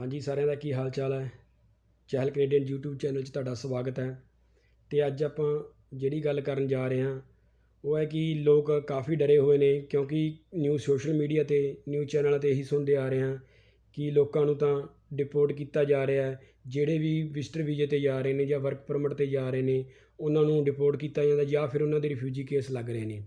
ਹਾਂਜੀ, ਸਾਰਿਆਂ ਦਾ ਕੀ ਹਾਲ ਚਾਲ ਹੈ? ਚਹਿਲ ਕੈਨੇਡੀਅਨ YouTube ਚੈਨਲ 'ਚ ਤੁਹਾਡਾ ਸਵਾਗਤ ਹੈ। ਤੇ ਅੱਜ ਆਪਾਂ ਜਿਹੜੀ ਗੱਲ ਕਰਨ ਜਾ ਰਹੇ ਹਾਂ, ਉਹ ਹੈ ਕਿ ਲੋਕ ਕਾਫੀ ਡਰੇ ਹੋਏ ਨੇ ਕਿਉਂਕਿ ਨਿਊ ਸੋਸ਼ਲ ਮੀਡੀਆ ਤੇ ਨਿਊਜ਼ ਚੈਨਲਾਂ ਤੇ ਇਹੀ ਸੁਣਦੇ ਆ ਰਹੇ ਹਾਂ ਕਿ ਲੋਕਾਂ ਨੂੰ ਤਾਂ ਡਿਪੋਰਟ ਕੀਤਾ ਜਾ ਰਿਹਾ ਹੈ। ਜਿਹੜੇ ਵੀ ਵਿਜ਼ਟਰ ਵੀਜ਼ੇ ਤੇ ਜਾ ਰਹੇ ਨੇ ਜਾਂ ਵਰਕ ਪਰਮਿਟ ਤੇ ਜਾ ਰਹੇ ਨੇ, ਉਹਨਾਂ ਨੂੰ ਡਿਪੋਰਟ ਕੀਤਾ ਜਾਂਦਾ ਜਾਂ ਫਿਰ ਉਹਨਾਂ ਦੇ ਰਿਫਿਊਜੀ ਕੇਸ ਲੱਗ ਰਹੇ ਨੇ।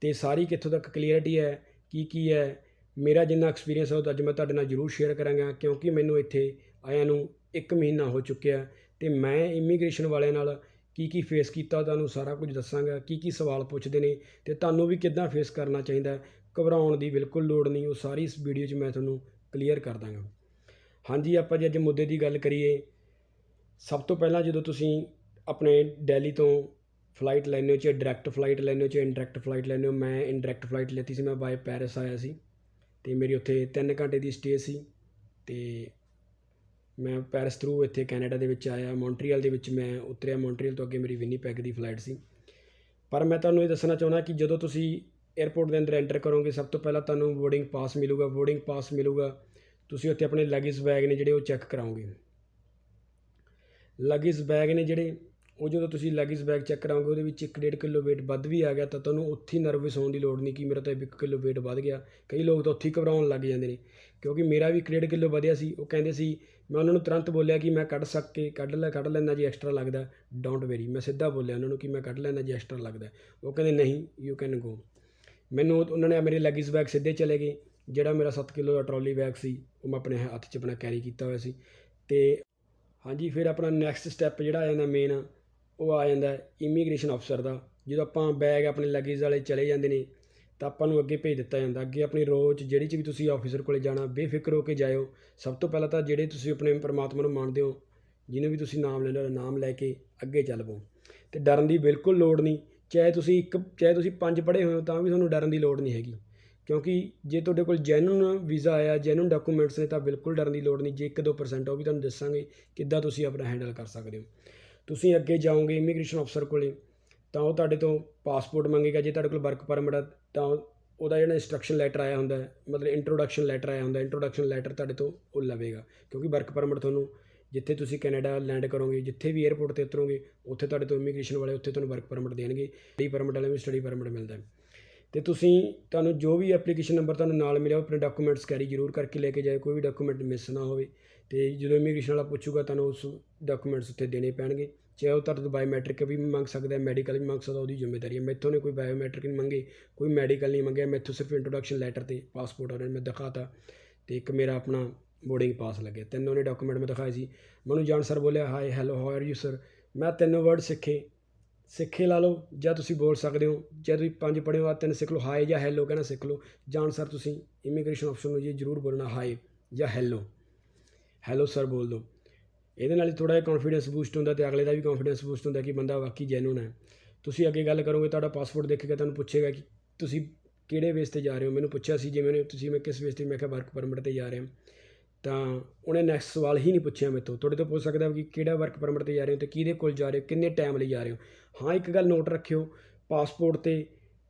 ਤੇ ਸਾਰੀ ਕਿੱਥੋਂ ਤੱਕ ਕਲੀਅਰਿਟੀ ਹੈ ਕੀ ਕੀ ਹੈ ਮੇਰਾ ਜਿੰਨਾ ਐਕਸਪੀਰੀਅੰਸ ਹੈ ਉਹ ਤਾਂ ਅੱਜ ਮੈਂ ਤੁਹਾਡੇ ਨਾਲ ਜ਼ਰੂਰ ਸ਼ੇਅਰ ਕਰਾਂਗਾ, ਕਿਉਂਕਿ ਮੈਨੂੰ ਇੱਥੇ ਆਇਆਂ ਨੂੰ 1 ਮਹੀਨਾ ਹੋ ਚੁੱਕਿਆ ਤੇ ਮੈਂ ਇਮੀਗ੍ਰੇਸ਼ਨ ਵਾਲਿਆਂ ਨਾਲ ਕੀ ਕੀ ਫੇਸ ਕੀਤਾ ਤੁਹਾਨੂੰ ਸਾਰਾ ਕੁਝ ਦੱਸਾਂਗਾ, ਕੀ ਕੀ ਸਵਾਲ ਪੁੱਛਦੇ ਨੇ ਤੇ ਤੁਹਾਨੂੰ ਵੀ ਕਿੱਦਾਂ ਫੇਸ ਕਰਨਾ ਚਾਹੀਦਾ ਘਬਰਾਉਣ ਦੀ ਬਿਲਕੁਲ ਲੋੜ ਨਹੀਂ, ਉਹ ਸਾਰੀ ਇਸ ਵੀਡੀਓ 'ਚ ਮੈਂ ਤੁਹਾਨੂੰ ਕਲੀਅਰ ਕਰ ਦਾਂਗਾ। ਹਾਂਜੀ, ਆਪਾਂ ਜੇ ਅੱਜ ਮੁੱਦੇ ਦੀ ਗੱਲ ਕਰੀਏ। ਸਭ ਤੋਂ ਪਹਿਲਾਂ ਜਦੋਂ ਤੁਸੀਂ ਆਪਣੇ ਦਿੱਲੀ ਤੋਂ ਫਲਾਈਟ ਲੈਂਦੇ ਹੋ, ਚਾਹੇ ਡਾਇਰੈਕਟ ਫਲਾਈਟ ਲੈਂਦੇ ਹੋ, ਚਾਹੇ ਇਨਡਾਇਰੈਕਟ ਫਲਾਈਟ ਲੈਂਦੇ ਹੋ, ਮੈਂ ਇਨਡਾਇਰੈਕਟ ਫਲਾਈਟ ਲੈਤੀ ਸੀ, ਮੈਂ ਬਾਏ ਪੈਰਿਸ ਆਇਆ ਸੀ। ਅਤੇ ਮੇਰੀ ਉੱਥੇ ਤਿੰਨ ਘੰਟੇ ਦੀ ਸਟੇਅ ਸੀ ਅਤੇ ਮੈਂ ਪੈਰਿਸ ਥਰੂ ਇੱਥੇ ਕੈਨੇਡਾ ਦੇ ਵਿੱਚ ਆਇਆ ਮੌਂਟਰੀਅਲ ਦੇ ਵਿੱਚ ਮੈਂ ਉਤਰਿਆ ਮੌਂਟਰੀਅਲ ਤੋਂ ਅੱਗੇ ਮੇਰੀ ਵਿਨੀਪੈਗ ਦੀ ਫਲਾਈਟ ਸੀ। ਪਰ ਮੈਂ ਤੁਹਾਨੂੰ ਇਹ ਦੱਸਣਾ ਚਾਹੁੰਦਾ ਕਿ ਜਦੋਂ ਤੁਸੀਂ 에ਅਰਪੋਰਟ ਦੇ ਅੰਦਰ ਐਂਟਰ ਕਰੋਗੇ, ਸਭ ਤੋਂ ਪਹਿਲਾਂ ਤੁਹਾਨੂੰ ਬੋਰਡਿੰਗ ਪਾਸ ਮਿਲੂਗਾ ਬੋਰਡਿੰਗ ਪਾਸ ਮਿਲੂਗਾ, ਤੁਸੀਂ ਉੱਥੇ ਆਪਣੇ ਲਗੇਜ ਬੈਗ ਨੇ ਜਿਹੜੇ ਉਹ ਚੈੱਕ ਕਰਾਓਗੇ। ਲਗੇਜ ਬੈਗ ਨੇ ਜਿਹੜੇ ਉਹ ਜਦੋਂ ਤੁਸੀਂ ਲਗੇਜ ਬੈਗ ਚੈੱਕ ਕਰਾਓਗੇ, ਉਹਦੇ ਵਿੱਚ 1.5 ਕਿਲੋ weight ਵੱਧ ਵੀ ਆ ਗਿਆ, ਤਾਂ ਤੁਹਾਨੂੰ ਉੱਥੇ ਨਰਵਸ ਹੋਣ ਦੀ ਲੋੜ ਨਹੀਂ ਕਿ ਮੇਰਾ ਤਾਂ 1 ਕਿਲੋ weight ਵੱਧ ਗਿਆ। ਕਈ ਲੋਕ ਤਾਂ ਉੱਥੇ ਹੀ ਘਬਰਾਉਣ ਲੱਗ ਜਾਂਦੇ ਨੇ, ਕਿਉਂਕਿ ਮੇਰਾ ਵੀ 1.5 ਕਿਲੋ ਵਧਿਆ ਸੀ। ਉਹ ਕਹਿੰਦੇ ਸੀ, ਮੈਂ ਉਹਨਾਂ ਨੂੰ ਤੁਰੰਤ ਬੋਲਿਆ ਕਿ ਮੈਂ ਕੱਢ ਸਕ ਕੇ ਕੱਢ ਲੈ, ਕੱਢ ਲੈਣਾ ਜੀ ਐਕਸਟਰਾ ਲੱਗਦਾ ਡੋਂਟ ਵੈਰੀ ਮੈਂ ਸਿੱਧਾ ਬੋਲਿਆ ਉਹਨਾਂ ਨੂੰ ਕਿ ਮੈਂ ਕੱਢ ਲੈਣਾ ਜੀ ਐਕਸਟਰਾ ਲੱਗਦਾ। ਉਹ ਕਹਿੰਦੇ, ਨਹੀਂ ਯੂ ਕੈਨ ਗੋ ਮੈਨੂੰ ਉਹਨਾਂ ਨੇ ਮੇਰੇ ਲਗੇਜ ਬੈਗ ਸਿੱਧੇ ਚਲੇ ਗਏ। ਜਿਹੜਾ ਮੇਰਾ 7 ਕਿਲੋ ਦਾ ਟਰਾਲੀ ਬੈਗ ਸੀ, ਉਹ ਮੈਂ ਆਪਣੇ ਹੱਥ 'ਚ ਆਪਣਾ ਕੈਰੀ ਕੀਤਾ ਹੋਇਆ ਸੀ। ਤੇ ਹਾਂਜੀ, ਫਿਰ ਆਪਣਾ ਨੈਕਸਟ ਸਟੈਪ ਜਿਹੜਾ ਆ ਜਾਂਦਾ ਮੇਨ ਉਹ ਆ ਜਾਂਦਾ ਇਮੀਗ੍ਰੇਸ਼ਨ ਅਫਸਰ ਦਾ। ਜਦੋਂ ਆਪਾਂ ਬੈਗ ਆਪਣੇ ਲਗੇਜ ਵਾਲੇ ਚਲੇ ਜਾਂਦੇ ਨੇ, ਤਾਂ ਆਪਾਂ ਨੂੰ ਅੱਗੇ ਭੇਜ ਦਿੱਤਾ ਜਾਂਦਾ। ਅੱਗੇ ਆਪਣੀ ਰੋਜ਼ ਜਿਹੜੀ ਚ ਵੀ ਤੁਸੀਂ ਆਫੀਸਰ ਕੋਲੇ ਜਾਣਾ, ਬੇਫਿਕਰ ਹੋ ਕੇ ਜਾਇਓ। ਸਭ ਤੋਂ ਪਹਿਲਾਂ ਤਾਂ ਜਿਹੜੇ ਤੁਸੀਂ ਆਪਣੇ ਪਰਮਾਤਮਾ ਨੂੰ ਮੰਨਦੇ ਹੋ, ਜਿਹਨੂੰ ਵੀ ਤੁਸੀਂ ਨਾਮ ਲੈਣਾ ਉਹਦਾ ਨਾਮ ਲੈ ਕੇ ਅੱਗੇ ਚੱਲ ਪਓ ਤੇ ਡਰਨ ਦੀ ਬਿਲਕੁਲ ਲੋੜ ਨਹੀਂ। ਚਾਹੇ ਤੁਸੀਂ ਇੱਕ, ਚਾਹੇ ਤੁਸੀਂ ਪੰਜ ਪੜ੍ਹੇ ਹੋਏ ਹੋ, ਤਾਂ ਵੀ ਤੁਹਾਨੂੰ ਡਰਨ ਦੀ ਲੋੜ ਨਹੀਂ ਹੈਗੀ। ਕਿਉਂਕਿ ਜੇ ਤੁਹਾਡੇ ਕੋਲ ਜੈਨੂਨ ਵੀਜ਼ਾ ਆਇਆ ਜੈਨੂਨ ਡਾਕੂਮੈਂਟਸ ਨੇ, ਤਾਂ ਬਿਲਕੁਲ ਡਰਨ ਦੀ ਲੋੜ ਨਹੀਂ। ਜੇ 1-2% ਉਹ ਵੀ ਤੁਹਾਨੂੰ ਦੱਸਾਂਗੇ ਕਿੱਦਾਂ ਤੁਸੀਂ ਆਪਣਾ ਹੈਂਡਲ ਕਰ ਸਕਦੇ ਹੋ। ਤੁਸੀਂ ਅੱਗੇ ਜਾਓਗੇ ਇਮੀਗ੍ਰੇਸ਼ਨ ਅਫਸਰ ਕੋਲੇ, ਤਾਂ ਉਹ ਤੁਹਾਡੇ ਤੋਂ ਪਾਸਪੋਰਟ ਮੰਗੇਗਾ, ਜੇ ਤੁਹਾਡੇ ਕੋਲ ਵਰਕ ਪਰਮਿਟ ਆ, ਤਾਂ ਉਹਦਾ ਜਿਹੜਾ ਇੰਸਟਰਕਸ਼ਨ ਲੈਟਰ ਆਇਆ ਹੁੰਦਾ ਮਤਲਬ ਇੰਟਰੋਡਕਸ਼ਨ ਲੈਟਰ ਆਇਆ ਹੁੰਦਾ ਇੰਟਰੋਡਕਸ਼ਨ ਲੈਟਰ ਤੁਹਾਡੇ ਤੋਂ ਉਹ ਲਵੇਗਾ, ਕਿਉਂਕਿ ਵਰਕ ਪਰਮਿਟ ਤੁਹਾਨੂੰ ਜਿੱਥੇ ਤੁਸੀਂ ਕੈਨੇਡਾ ਲੈਂਡ ਕਰੋਗੇ, ਜਿੱਥੇ ਵੀ 에ਅਰਪੋਰਟ ਤੇ ਉਤਰੋਗੇ, ਉੱਥੇ ਤੁਹਾਡੇ ਤੋਂ ਇਮੀਗ੍ਰੇਸ਼ਨ ਵਾਲੇ ਉੱਥੇ ਤੁਹਾਨੂੰ ਵਰਕ ਪਰਮਿਟ ਦੇਣਗੇ ਸਟੱਡੀ ਪਰਮਿਟ ਵਾਲੇ ਵੀ ਸਟੱਡੀ ਪਰਮਿਟ ਮਿਲਦਾ ਹੈ। ਤੇ ਤੁਸੀਂ ਤੁਹਾਨੂੰ ਜੋ ਵੀ ਐਪਲੀਕੇਸ਼ਨ ਨੰਬਰ ਤੁਹਾਨੂੰ ਨਾਲ ਮਿਲਿਆ, ਉਹ ਆਪਣੇ ਡਾਕੂਮੈਂਟਸ ਕੈਰੀ ਜ਼ਰੂਰ ਕਰਕੇ ਲੈ ਕੇ ਜਾਏ ਕੋਈ ਵੀ ਡਾਕੂਮੈਂਟ ਮਿਸ ਨਾ ਹੋਵੇ। ਤੇ ਜਦੋਂ ਇਮੀਗ੍ਰੇਸ਼ਨ ਵਾਲਾ ਪੁੱਛੂਗਾ ਤੁਹਾਨੂੰ ਉਸ ਡਾਕੂਮੈਂਟਸ ਉੱਥੇ ਦੇਣੇ ਪੈਣਗੇ। ਚਾਹੇ ਉਹ ਤੁਹਾਡੇ ਤੋਂ ਬਾਇਓਮੈਟ੍ਰਿਕ ਵੀ ਮੰਗ ਸਕਦਾ ਮੈਡੀਕਲ ਵੀ ਮੰਗ ਸਕਦਾ, ਉਹਦੀ ਜ਼ਿੰਮੇਵਾਰੀ ਹੈ। ਮੈਥੋਂ ਨੇ ਕੋਈ ਬਾਇਓਮੈਟ੍ਰਿਕ ਨਹੀਂ ਮੰਗੇ, ਕੋਈ ਮੈਡੀਕਲ ਨਹੀਂ ਮੰਗਿਆ। ਮੈਥੋਂ ਸਿਰਫ ਇੰਟਰੋਡਕਸ਼ਨ ਲੈਟਰ ਤੇ ਪਾਸਪੋਰਟ ਉਹਨਾਂ ਨੇ ਮੈਂ ਦਿਖਾਤਾ ਤੇ ਇੱਕ ਮੇਰਾ ਆਪਣਾ ਬੋਰਡਿੰਗ ਪਾਸ ਲੱਗਿਆ। ਤਿੰਨੋਂ ਨੇ ਡਾਕੂਮੈਂਟ ਮੈਂ ਦਿਖਾਏ ਸੀ। ਮੈਨੂੰ ਜਾਨ ਸਰ ਬੋਲਿਆ hi hello how are you sir ਮੈਂ ਤਿੰਨ ਵਰਡ ਸਿੱਖੇ। ਸਿੱਖੇ ਲਾ ਲਓ, ਜਾਂ ਤੁਸੀਂ ਬੋਲ ਸਕਦੇ ਹੋ, ਜੇ ਤੁਸੀਂ ਪੰਜ ਪੜ੍ਹੇ ਹੋ ਆ, ਤਿੰਨ ਸਿੱਖ ਲਓ ਹਾਈ ਜਾਂ ਹੈਲੋ ਕਹਿਣਾ ਸਿੱਖ ਲਓ। ਜਾਨ ਸਰ ਤੁਸੀਂ ਇਮੀਗ੍ਰੇਸ਼ਨ ਅਫਸਰ ਨੂੰ ਜੀ ਜ਼ਰੂਰ ਬੋਲਣਾ ਹਾਈ ਜਾਂ ਹੈਲੋ ਹੈਲੋ ਸਰ ਬੋਲ ਦਿਓ। ਇਹਦੇ ਨਾਲ ਥੋੜਾ ਜਿਹਾ ਕੌਨਫੀਡੈਂਸ ਬੂਸਟ ਹੁੰਦਾ ਤੇ ਅਗਲੇ ਦਾ ਵੀ ਕੌਨਫੀਡੈਂਸ ਬੂਸਟ ਹੁੰਦਾ ਕਿ ਬੰਦਾ ਵਾਕਈ ਜੈਨੂਨ ਹੈ। ਤੁਸੀਂ ਅੱਗੇ ਗੱਲ ਕਰੋਗੇ, ਤੁਹਾਡਾ ਪਾਸਪੋਰਟ ਦੇਖੇਗਾ ਤੁਹਾਨੂੰ ਪੁੱਛੇਗਾ ਕਿ ਤੁਸੀਂ ਕਿਹੜੇ ਬੇਸ ਤੇ ਜਾ ਰਹੇ ਹੋ। ਮੈਨੂੰ ਪੁੱਛਿਆ ਸੀ, ਜਿਵੇਂ ਨੇ ਤੁਸੀਂ ਮੈਂ ਕਿਸ ਵੇਸ ਤੇ, ਮੈਂ ਕਿਹਾ ਵਰਕ ਪਰਮਿਟ ਤੇ ਜਾ ਰਿਹਾ। ਤਾਂ ਉਹਨੇ ਨੈਕਸਟ ਸਵਾਲ ਹੀ ਨਹੀਂ ਪੁੱਛਿਆ ਮੇਰੇ ਤੋਂ। ਤੁਹਾਡੇ ਤੋਂ ਪੁੱਛ ਸਕਦਾ ਕਿ ਕਿਹੜਾ ਵਰਕ ਪਰਮਿਟ ਤੇ ਜਾ ਰਹੇ ਹੋ ਤੇ ਕਿਹਦੇ ਕੋਲ ਜਾ ਰਹੇ ਹੋ, ਕਿੰਨੇ ਟਾਈਮ ਲਈ ਜਾ ਰਹੇ ਹੋ। ਹਾਂ, ਇੱਕ ਗੱਲ ਨੋਟ ਰੱਖਿਓ ਪਾਸਪੋਰਟ ਤੇ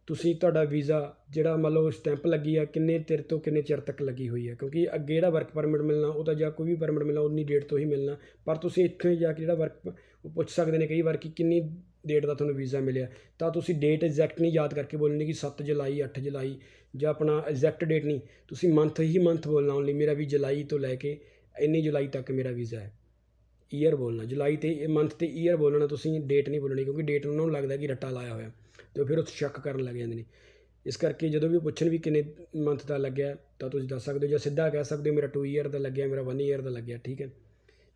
ਤੁਸੀਂ ਤੁਹਾਡਾ ਵੀਜ਼ਾ ਜਿਹੜਾ ਮੰਨ ਲਓ ਸਟੈਂਪ ਲੱਗੀ ਆ, ਕਿੰਨੇ ਚਿਰ ਤੋਂ ਕਿੰਨੇ ਚਿਰ ਤੱਕ ਲੱਗੀ ਹੋਈ ਹੈ ਕਿਉਂਕਿ ਅੱਗੇ ਜਿਹੜਾ ਵਰਕ ਪਰਮਿਟ ਮਿਲਣਾ ਉਹ ਤਾਂ ਜਾਂ ਕੋਈ ਵੀ ਪਰਮਿਟ ਮਿਲਣਾ, ਉਨੀ ਡੇਟ ਤੋਂ ਹੀ ਮਿਲਣਾ। ਪਰ ਤੁਸੀਂ ਇੱਥੇ ਜਾ ਕੇ ਜਿਹੜਾ ਵਰਕ ਉਹ ਪੁੱਛ ਸਕਦੇ ਨੇ ਕਈ ਵਾਰ ਕਿ ਕਿੰਨੀ ਡੇਟ ਦਾ ਤੁਹਾਨੂੰ ਵੀਜ਼ਾ ਮਿਲਿਆ। ਤਾਂ ਤੁਸੀਂ ਡੇਟ ਐਗਜ਼ੈਕਟ ਨਹੀਂ ਯਾਦ ਕਰਕੇ ਬੋਲਣੀ ਕਿ 7 ਜੁਲਾਈ 8 ਜੁਲਾਈ ਜਾਂ ਆਪਣਾ ਐਗਜ਼ੈਕਟ ਡੇਟ ਨਹੀਂ। ਤੁਸੀਂ ਮੰਥ ਹੀ ਮੰਥ ਬੋਲਣਾ ਓਨਲੀ ਮੇਰਾ ਵੀ ਜੁਲਾਈ ਤੋਂ ਲੈ ਕੇ ਇੰਨੀ ਜੁਲਾਈ ਤੱਕ ਮੇਰਾ ਵੀਜ਼ਾ ਹੈ। ਈਅਰ ਬੋਲਣਾ, ਜੁਲਾਈ ਤੇ ਮੰਥ ਤੇ ਈਅਰ ਬੋਲਣਾ, ਤੁਸੀਂ ਡੇਟ ਨਹੀਂ ਬੋਲਣੀ ਕਿਉਂਕਿ ਡੇਟ ਉਹਨਾਂ ਨੂੰ ਲੱਗਦਾ ਕਿ ਰੱਟਾ ਲਾਇਆ ਹੋਇਆ। ਤੇ ਫਿਰ ਉਹ ਸ਼ੱਕ ਕਰਨ ਲੱਗ ਜਾਂਦੇ ਨੇ। ਇਸ ਕਰਕੇ ਜਦੋਂ ਵੀ ਪੁੱਛਣ ਵੀ ਕਿੰਨੇ ਮੰਥ ਦਾ ਲੱਗਿਆ, ਤਾਂ ਤੁਸੀਂ ਦੱਸ ਸਕਦੇ ਹੋ, ਜਾਂ ਸਿੱਧਾ ਕਹਿ ਸਕਦੇ ਹੋ, ਮੇਰਾ 2 ਈਅਰ ਦਾ ਲੱਗਿਆ, ਮੇਰਾ 1 ਈਅਰ ਦਾ ਲੱਗਿਆ, ਠੀਕ ਹੈ।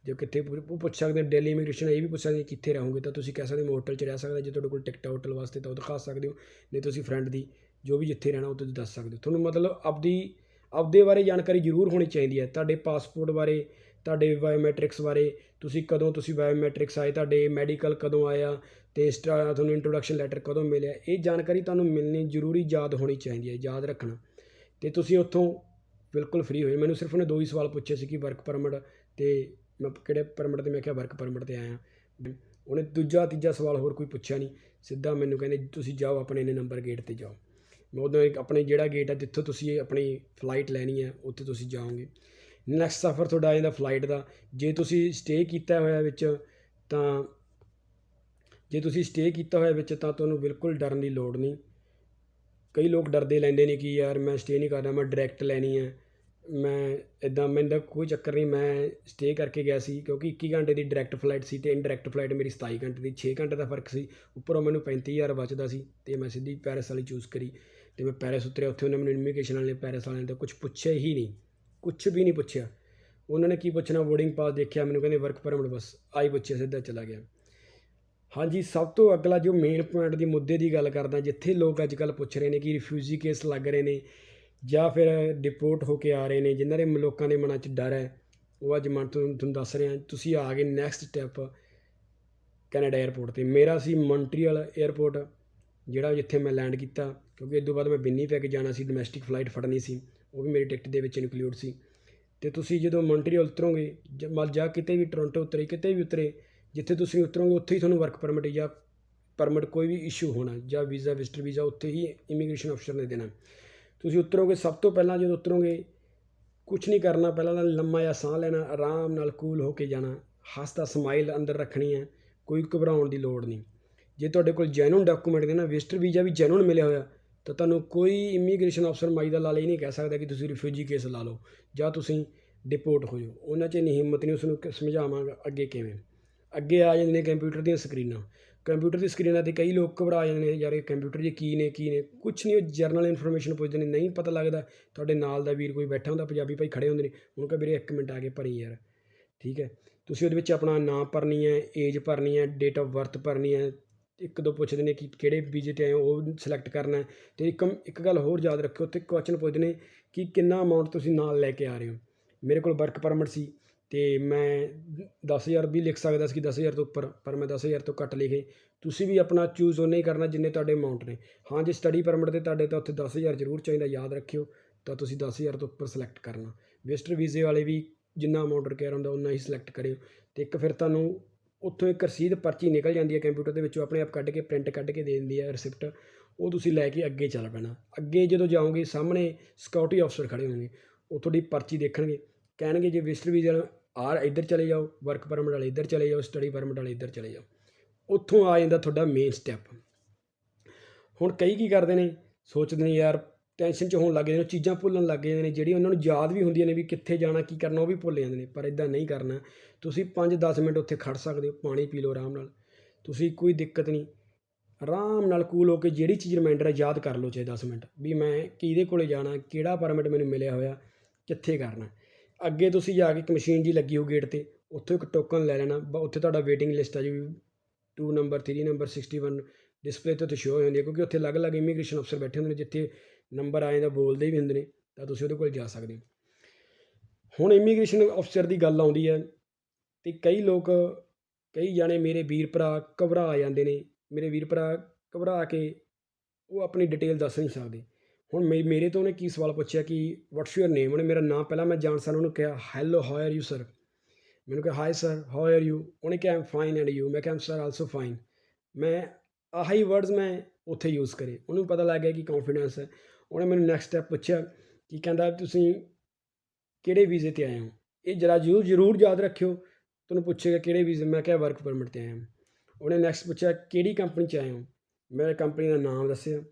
ਜੋ ਕਿੱਥੇ ਪੁ- ਉਹ ਪੁੱਛ ਸਕਦੇ ਹੋ ਦਿੱਲੀ ਇਮੀਗ੍ਰੇਸ਼ਨ ਇਹ ਵੀ ਪੁੱਛ ਸਕਦੇ ਕਿੱਥੇ ਰਹੋਗੇ, ਤਾਂ ਤੁਸੀਂ ਕਹਿ ਸਕਦੇ ਹੋ, ਮੈਂ ਹੋਟਲ 'ਚ ਰਹਿ ਸਕਦਾ, ਜੇ ਤੁਹਾਡੇ ਕੋਲ ਟਿਕਟ ਹੋਟਲ ਵਾਸਤੇ, ਤਾਂ ਉਹ ਦਿਖਾ ਸਕਦੇ ਹੋ। ਨਹੀਂ ਤੁਸੀਂ ਫਰੈਂਡ ਦੀ, ਜੋ ਵੀ ਜਿੱਥੇ ਰਹਿਣਾ, ਉਹ ਤੁਸੀਂ ਦੱਸ ਸਕਦੇ ਹੋ। ਤੁਹਾਨੂੰ ਮਤਲਬ ਆਪਦੀ, ਆਪਦੇ ਬਾਰੇ ਜਾਣਕਾਰੀ ਜ਼ਰੂਰ ਹੋਣੀ ਚਾਹੀਦੀ ਹੈ। ਤੁਹਾਡੇ ਪਾਸਪੋਰਟ ਬਾਰੇ ਤੁਹਾਡੇ ਬਾਇਓਮੈਟ੍ਰਿਕਸ ਬਾਰੇ, ਤੁਸੀਂ ਕਦੋਂ ਤੁਸੀਂ ਬਾਇਓਮੈਟ੍ਰਿਕਸ ਆਏ, ਤੁਹਾਡੇ ਮੈਡੀਕਲ ਕਦੋਂ ਆਇਆ ਅਤੇ ਇਸ ਤੁਹਾਨੂੰ ਇੰਟਰੋਡਕਸ਼ਨ ਲੈਟਰ ਕਦੋਂ ਮਿਲਿਆ, ਇਹ ਜਾਣਕਾਰੀ ਤੁਹਾਨੂੰ ਮਿਲਣੀ ਜ਼ਰੂਰੀ ਯਾਦ ਹੋਣੀ ਚਾਹੀਦੀ ਹੈ, ਯਾਦ ਰੱਖਣਾ। ਅਤੇ ਤੁਸੀਂ ਉੱਥੋਂ ਬਿਲਕੁਲ ਫ੍ਰੀ ਹੋਏ। ਮੈਨੂੰ ਸਿਰਫ ਉਹਨੇ ਦੋ ਹੀ ਸਵਾਲ ਪੁੱਛੇ ਸੀ ਕਿ ਵਰਕ ਪਰਮਿਟ ਅਤੇ ਮੈਂ ਕਿਹੜੇ ਪਰਮਿਟ ਤੇ, ਮੈਂ ਕਿਹਾ ਵਰਕ ਪਰਮਿਟ ਤੇ ਆਇਆ। ਉਹਨੇ ਦੂਜਾ ਤੀਜਾ ਸਵਾਲ ਹੋਰ ਕੋਈ ਪੁੱਛਿਆ ਨਹੀਂ। ਸਿੱਧਾ ਮੈਨੂੰ ਕਹਿੰਦੇ, ਤੁਸੀਂ ਜਾਓ ਆਪਣੇ ਇਹਨੇ ਨੰਬਰ ਗੇਟ ਤੇ ਜਾਓ। ਮੈਂ ਉਦੋਂ ਆਪਣੇ ਜਿਹੜਾ ਗੇਟ ਹੈ ਜਿੱਥੋਂ ਤੁਸੀਂ ਆਪਣੀ ਫਲਾਈਟ ਲੈਣੀ ਹੈ, ਉੱਥੇ ਤੁਸੀਂ ਜਾਓਗੇ। ਨੈਕਸਟ ਸਫ਼ਰ ਤੁਹਾਡਾ ਆ ਜਾਂਦਾ ਫਲਾਈਟ ਦਾ। ਜੇ ਤੁਸੀਂ ਸਟੇ ਕੀਤਾ ਹੋਇਆ ਵਿੱਚ, ਤਾਂ ਜੇ ਤੁਸੀਂ ਸਟੇ ਕੀਤਾ ਹੋਇਆ ਵਿੱਚ, ਤਾਂ ਤੁਹਾਨੂੰ ਬਿਲਕੁਲ ਡਰਨ ਦੀ ਲੋੜ ਨਹੀਂ। ਕਈ ਲੋਕ ਡਰਦੇ ਲੈਂਦੇ ਨੇ ਕਿ ਯਾਰ ਮੈਂ ਸਟੇ ਨਹੀਂ ਕਰਨਾ ਮੈਂ ਡਾਇਰੈਕਟ ਲੈਣੀ ਹੈ ਮੈਂ ਇਦਾਂ ਮੈਨੂੰ ਤਾਂ ਕੋਈ ਚੱਕਰ ਨਹੀਂ, ਮੈਂ ਸਟੇ ਕਰਕੇ ਗਿਆ ਸੀ, ਕਿਉਂਕਿ 21 ਘੰਟੇ ਦੀ ਡਾਇਰੈਕਟ ਫਲਾਈਟ ਸੀ ਤੇ ਇਨਡਾਇਰੈਕਟ ਫਲਾਈਟ ਮੇਰੀ 27 ਘੰਟੇ ਦੀ 6 ਘੰਟੇ ਦਾ ਫ਼ਰਕ ਸੀ। ਉੱਪਰੋਂ ਮੈਨੂੰ 35000 ਬਚਦਾ ਸੀ ਤੇ ਮੈਂ ਸਿੱਧੀ ਪੈਰਿਸ ਵਾਲੀ ਚੂਜ਼ ਕਰੀ ਤੇ ਮੈਂ ਪੈਰਿਸ ਉਤਰਿਆ। ਉੱਥੇ ਉਹਨਾਂ ਮੈਨੂੰ ਇਮੀਗ੍ਰੇਸ਼ਨ ਵਾਲੇ ਪੈਰਿਸ ਵਾਲਿਆਂ ਤੋਂ ਕੁਝ ਪੁੱਛਿਆ ਹੀ ਨਹੀਂ। ਕੁਝ ਵੀ ਨਹੀਂ ਪੁੱਛਿਆ। ਉਹਨਾਂ ਨੇ ਕੀ ਪੁੱਛਣਾ? ਬੋਰਡਿੰਗ ਪਾਸ ਦੇਖਿਆ, ਮੈਨੂੰ ਕਹਿੰਦੇ ਵਰਕ ਪਰਮਿਟ ਬਸ ਆਈ ਪੁੱਛਿਆ, ਸਿੱਧਾ ਚਲਾ ਗਿਆ। ਹਾਂਜੀ, ਸਭ ਤੋਂ ਅਗਲਾ ਜੋ ਮੇਨ ਪੁਆਇੰਟ ਦੀ ਮੁੱਦੇ ਦੀ ਗੱਲ ਕਰਦਾ, ਜਿੱਥੇ ਲੋਕ ਅੱਜ ਕੱਲ੍ਹ ਪੁੱਛ ਰਹੇ ਨੇ ਕਿ ਰਿਫਿਊਜੀ ਕੇਸ ਲੱਗ ਰਹੇ ਨੇ ਜਾਂ ਫਿਰ ਡਿਪੋਰਟ ਹੋ ਕੇ ਆ ਰਹੇ ਨੇ, ਜਿਨ੍ਹਾਂ ਦੇ ਲੋਕਾਂ ਦੇ ਮਨਾਂ 'ਚ ਡਰ ਹੈ, ਉਹ ਅੱਜ ਮਨ ਤੋਂ ਤੁਹਾਨੂੰ ਦੱਸ ਰਿਹਾ, ਤੁਸੀਂ ਆ ਗਏ ਨੈਕਸਟ ਸਟੈਪ ਕੈਨੇਡਾ 에ਅਰਪੋਰਟ ਤੇ। ਮੇਰਾ ਸੀ ਮੌਂਟਰੀਅਲ 에ਅਰਪੋਰਟ ਜਿਹੜਾ ਜਿੱਥੇ ਮੈਂ ਲੈਂਡ ਕੀਤਾ, ਕਿਉਂਕਿ ਇਸ ਤੋਂ ਬਾਅਦ ਮੈਂ ਬਿੰਨੀ ਵਿਨੀਪੈਗ ਜਾਣਾ ਸੀ ਡੋਮੈਸਟਿਕ ਫਲਾਈਟ ਫੜਨੀ ਸੀ। ਉਹ ਵੀ ਮੇਰੀ ਟਿਕਟ ਦੇ ਵਿੱਚ ਇਨਕਲੂਡ ਸੀ। ਤੇ ਤੁਸੀਂ ਜਦੋਂ ਮੌਂਟਰੀਅਲ ਉਤਰੋਗੇ, ਜ- ਮਲ ਜਾਂ ਕਿਤੇ ਵੀ ਟੋਰਾਂਟੋ ਉਤਰੇ, ਕਿਤੇ ਵੀ ਉਤਰੇ, ਜਿੱਥੇ ਤੁਸੀਂ ਉਤਰੋਗੇ, ਉੱਥੇ ਹੀ ਤੁਹਾਨੂੰ ਵਰਕ ਪਰਮਿਟ ਜਾਂ ਪਰਮਿਟ ਕੋਈ ਵੀ ਇਸ਼ੂ ਹੋਣਾ, ਜਾਂ ਵੀਜ਼ਾ ਵਿਜ਼ਟਰ ਵੀਜ਼ਾ ਉੱਥੇ ਹੀ ਇਮੀਗ੍ਰੇਸ਼ਨ ਅਫਸਰ ਨੇ ਦੇਣਾ। ਤੁਸੀਂ ਉਤਰੋਗੇ, ਸਭ ਤੋਂ ਪਹਿਲਾਂ ਜਦੋਂ ਉਤਰੋਗੇ ਕੁਝ ਨਹੀਂ ਕਰਨਾ, ਪਹਿਲਾਂ ਤਾਂ ਲੰਮਾ ਜਾਂ ਸਾਹ ਲੈਣਾ, ਆਰਾਮ ਨਾਲ ਕੂਲ ਹੋ ਕੇ ਜਾਣਾ, ਹੱਸਦਾ ਸਮਾਈਲ ਅੰਦਰ ਰੱਖਣੀ ਹੈ, ਕੋਈ ਘਬਰਾਉਣ ਦੀ ਲੋੜ ਨਹੀਂ। ਜੇ ਤੁਹਾਡੇ ਕੋਲ ਜੈਨੂਨ ਡਾਕੂਮੈਂਟ ਦੇ ਨਾ ਵਿਜ਼ਟਰ ਵੀਜ਼ਾ ਵੀ ਜੈਨੂਨ ਮਿਲਿਆ ਹੋਇਆ ਤਾਂ ਤੁਹਾਨੂੰ ਕੋਈ ਇਮੀਗ੍ਰੇਸ਼ਨ ਅਫਸਰ ਮਾਈ ਦਾ ਲਾਲ ਇਹ ਨਹੀਂ ਕਹਿ ਸਕਦਾ ਕਿ ਤੁਸੀਂ ਰਿਫਿਊਜੀ ਕੇਸ ਲਾ ਲਓ ਜਾਂ ਤੁਸੀਂ ਡਿਪੋਰਟ ਹੋ ਜਾਓ। ਉਹਨਾਂ 'ਚ ਇੰਨੀ ਹਿੰਮਤ ਨਹੀਂ ਉਸ ਨੂੰ ਸਮਝਾਵਾਂਗਾ ਅੱਗੇ ਕਿਵੇਂ। ਅੱਗੇ ਆ ਜਾਂਦੇ ਨੇ ਕੰਪਿਊਟਰ ਦੀਆਂ ਸਕਰੀਨਾਂ ਕੰਪਿਊਟਰ ਦੀ ਸਕਰੀਨਾਂ ਤੇ ਕਈ ਲੋਕ ਘਬਰਾ ਜਾਂਦੇ ਨੇ, ਯਾਰ ਇਹ ਕੰਪਿਊਟਰ 'ਚ ਕੀ ਨੇ ਕੀ ਨੇ? ਕੁਝ ਨਹੀਂ, ਉਹ ਜਰਨਲ ਇਨਫੋਰਮੇਸ਼ਨ ਪੁੱਛਦੇ ਨੇ, ਨਹੀਂ ਪਤਾ ਲੱਗਦਾ। ਤੁਹਾਡੇ ਨਾਲ ਦਾ ਵੀਰ ਕੋਈ ਬੈਠਾ ਹੁੰਦਾ, ਪੰਜਾਬੀ ਭਾਈ ਖੜੇ ਹੁੰਦੇ ਨੇ, ਉਹਨੂੰ ਕਹ ਵੀਰੇ ਇੱਕ ਮਿੰਟ ਆ ਕੇ ਭਰੀ ਯਾਰ। ਠੀਕ ਹੈ? ਤੁਸੀਂ ਉਹਦੇ ਵਿੱਚ ਆਪਣਾ ਨਾਮ ਭਰਨੀ ਹੈ ਏਜ ਭਰਨੀ ਹੈ ਡੇਟ ਆਫ ਬਰਥ ਭਰਨੀ ਹੈ ਇੱਕ ਦੋ ਪੁੱਛਦੇ ਨੇ ਕਿ ਕਿਹੜੇ ਵੀਜ਼ੇ ਤੇ ਆਏ ਹੋ, ਉਹ ਸਿਲੈਕਟ ਕਰਨਾ ਹੈ। ਤੇ ਇੱਕ ਇੱਕ ਗੱਲ ਹੋਰ ਯਾਦ ਰੱਖਿਓ, ਉੱਥੇ ਕੁਐਸਚਨ ਪੁੱਛਦੇ ਨੇ ਕਿ ਕਿੰਨਾ ਅਮਾਉਂਟ ਤੁਸੀਂ ਨਾਲ ਲੈ ਕੇ ਆ ਰਹੇ ਹੋ। ਮੇਰੇ ਕੋਲ ਵਰਕ ਪਰਮਿਟ ਸੀ ਤੇ ਮੈਂ 10000 ਵੀ ਲਿਖ ਸਕਦਾ ਸੀ ਕਿ 10000 ਤੋਂ ਉੱਪਰ, ਪਰ ਮੈਂ 10000 ਤੋਂ ਘੱਟ ਲਿਖੇ। ਤੁਸੀਂ ਵੀ ਆਪਣਾ ਚੂਜ਼ ਉਹਨੇ ਹੀ ਕਰਨਾ ਜਿੰਨੇ ਤੁਹਾਡੇ ਅਮਾਉਂਟ ਨੇ। ਹਾਂ, ਜੇ ਸਟੱਡੀ ਪਰਮਿਟ ਤੇ ਤੁਹਾਡੇ ਤਾਂ ਉੱਥੇ 10000 ਜ਼ਰੂਰ ਚਾਹੀਦਾ, ਯਾਦ ਰੱਖਿਓ, ਤਾਂ ਤੁਸੀਂ 10000 ਤੋਂ ਉੱਪਰ ਸਿਲੈਕਟ ਕਰਨਾ। ਵਿਜ਼ਟਰ ਵੀਜ਼ੇ ਵਾਲੇ ਵੀ ਜਿੰਨਾ ਅਮਾਉਂਟ ਰਿਕੁਆਇਰ ਹੁੰਦਾ ਉਨਾ ਹੀ ਸਿਲੈਕਟ ਕਰਿਓ। ਤੇ ਇੱਕ ਫਿਰ ਤੁਹਾਨੂੰ ਉੱਥੋਂ ਇੱਕ ਰਸੀਦ ਪਰਚੀ ਨਿਕਲ ਜਾਂਦੀ ਹੈ ਕੰਪਿਊਟਰ ਦੇ ਵਿੱਚੋਂ, ਆਪਣੇ ਆਪ ਕੱਢ ਕੇ ਪ੍ਰਿੰਟ ਕੱਢ ਕੇ ਦੇ ਦਿੰਦੀ ਹੈ ਰਿਸਿਪਟ ਉਹ ਤੁਸੀਂ ਲੈ ਕੇ ਅੱਗੇ ਚੱਲ ਪੈਣਾ। ਅੱਗੇ ਜਦੋਂ ਜਾਓਗੇ, ਸਾਹਮਣੇ ਸਿਕਿਉਰਿਟੀ ਅਫਸਰ ਖੜੇ ਹੋਣਗੇ। ਉਹ ਤੁਹਾਡੀ ਪਰਚੀ ਦੇਖਣਗੇ। ਕਹਿਣਗੇ ਜੇ ਵਿਜ਼ਟਰ ਵੀਜ਼ੇ ਆ ਇੱਧਰ ਚਲੇ ਜਾਓ ਵਰਕ ਪਰਮਿਟ ਵਾਲੇ ਇੱਧਰ ਚਲੇ ਜਾਓ ਸਟੱਡੀ ਪਰਮਿਟ ਵਾਲੇ ਇੱਧਰ ਚਲੇ ਜਾਓ। ਉੱਥੋਂ ਆ ਜਾਂਦਾ ਤੁਹਾਡਾ ਮੇਨ ਸਟੈਪ ਹੁਣ ਕਈ ਕੀ ਕਰਦੇ ਨੇ? ਸੋਚਦੇ ਨੇ, ਯਾਰ ਟੈਨਸ਼ਨ 'ਚ ਹੋਣ ਲੱਗ ਜਾਂਦੇ ਨੇ, ਚੀਜ਼ਾਂ ਭੁੱਲਣ ਲੱਗ ਜਾਂਦੇ ਨੇ, ਜਿਹੜੀਆਂ ਉਹਨਾਂ ਨੂੰ ਯਾਦ ਵੀ ਹੁੰਦੀਆਂ ਨੇ ਵੀ ਕਿੱਥੇ ਜਾਣਾ, ਕੀ ਕਰਨਾ, ਉਹ ਵੀ ਭੁੱਲ ਜਾਂਦੇ ਨੇ, ਪਰ ਇਦਾਂ ਨਹੀਂ ਕਰਨਾ। ਤੁਸੀਂ 5-10 ਮਿੰਟ ਉੱਥੇ ਖੜ ਸਕਦੇ ਹੋ, ਪਾਣੀ ਪੀ ਲਓ ਆਰਾਮ ਨਾਲ। ਤੁਸੀਂ ਕੋਈ ਦਿੱਕਤ ਨਹੀਂ। ਆਰਾਮ ਨਾਲ ਕੂਲ ਹੋ ਕੇ ਜਿਹੜੀ ਚੀਜ਼ ਰਿਮਾਈਂਡਰ ਹੈ, ਯਾਦ ਕਰ ਲਓ ਚਾਹੇ 10 ਮਿੰਟ, ਵੀ ਮੈਂ ਕਿਹਦੇ ਕੋਲੇ ਜਾਣਾ, ਕਿਹੜਾ ਪਰਮਿਟ ਮੈਨੂੰ ਮਿਲਿਆ ਹੋਇਆ, ਕਿੱਥੇ ਕਰਨਾ। ਅੱਗੇ ਤੁਸੀਂ ਜਾ ਕੇ ਇੱਕ ਮਸ਼ੀਨ ਜੀ ਲੱਗੀ ਹੋ ਗੇਟ ਤੇ, ਉੱਥੋਂ ਇੱਕ ਟੋਕਨ ਲੈ ਲੈਣਾ, ਬ- ਉੱਥੇ ਤੁਹਾਡਾ ਵੇਟਿੰਗ ਲਿਸਟ ਆ ਜੀ 2 ਨੰਬਰ 3 ਨੰਬਰ 61 ਡਿਸਪਲੇ ਤੇ ਉੱਥੇ ਸ਼ੋ ਹੋ ਜਾਂਦੀ ਹੈ, ਕਿਉਂਕਿ ਉੱਥੇ ਅਲੱਗ-ਅਲੱਗ ਇਮੀਗ੍ਰੇਸ਼ਨ ਅਫਸਰ ਬੈਠੇ ਹੁੰਦੇ ਨੇ, ਜਿੱਥੇ ਨੰਬਰ ਆਏ ਦਾ ਬੋਲਦੇ ਵੀ ਹੁੰਦੇ ਨੇ, ਤਾਂ ਤੁਸੀਂ ਉਹਦੇ ਕੋਲ ਜਾ ਸਕਦੇ ਹੋ। ਹੁਣ ਇਮੀਗ੍ਰੇਸ਼ਨ ਅਫਸਰ ਦੀ ਗੱਲ ਆਉਂਦੀ ਹੈ ਤੇ ਕਈ ਲੋਕ, ਕਈ ਜਾਣੇ ਮੇਰੇ ਵੀਰ ਭਰਾ ਘਬਰਾ ਜਾਂਦੇ ਨੇ, ਮੇਰੇ ਵੀਰ ਭਰਾ ਘਬਰਾ ਕੇ ਉਹ ਆਪਣੀ ਡਿਟੇਲ ਦੱਸ ਨਹੀਂ ਸਕਦੇ। ਹੁਣ ਮੇ- ਮੇਰੇ ਤੋਂ ਉਹਨੇ ਕੀ ਸਵਾਲ ਪੁੱਛਿਆ ਕਿ ਵਾਟਸ ਯੂਅਰ ਨੇਮ ਉਹਨੇ ਮੇਰਾ ਨਾਮ ਪਹਿਲਾਂ ਮੈਂ ਜਾਣ ਸਾਰ ਉਹਨੂੰ ਕਿਹਾ hello how are you sir ਮੈਨੂੰ ਕਿਹਾ hi sir how are you ਉਹਨੇ ਕਿਹਾ ਆਮ ਫਾਈਨ ਐਂਡ ਯੂ ਮੈਂ ਕਿਹਾ ਸਰ ਆਲਸੋ ਫਾਈਨ ਮੈਂ ਆਹੀ ਵਰਡਸ ਮੈਂ ਉੱਥੇ ਯੂਜ਼ ਕਰੇ। ਉਹਨੂੰ ਪਤਾ ਲੱਗ ਗਿਆ ਕਿ ਕੌਨਫੀਡੈਂਸ ਹੈ। ਉਹਨੇ ਮੈਨੂੰ ਨੈਕਸਟ ਸਟੈਪ ਪੁੱਛਿਆ ਕਿ ਕਹਿੰਦਾ, ਤੁਸੀਂ ਕਿਹੜੇ ਵੀਜ਼ੇ ਤੇ ਆਏ ਹੋ? ਇਹ ਜਰਾ ਜ਼ਰੂਰ ਜ਼ਰੂਰ ਯਾਦ ਰੱਖਿਓ। ਤੁਹਾਨੂੰ ਪੁੱਛੇਗਾ ਕਿਹੜੇ ਵੀਜ਼ੇ ਮੈਂ ਕਿਹਾ ਵਰਕ ਪਰਮਿਟ ਤੇ ਆਇਆ। ਉਹਨੇ ਨੈਕਸਟ ਪੁੱਛਿਆ, ਕਿਹੜੀ ਕੰਪਨੀ 'ਚ ਆਏ ਹੋ? ਮੈਂ ਕੰਪਨੀ ਦਾ ਨਾਮ ਦੱਸਿਆ।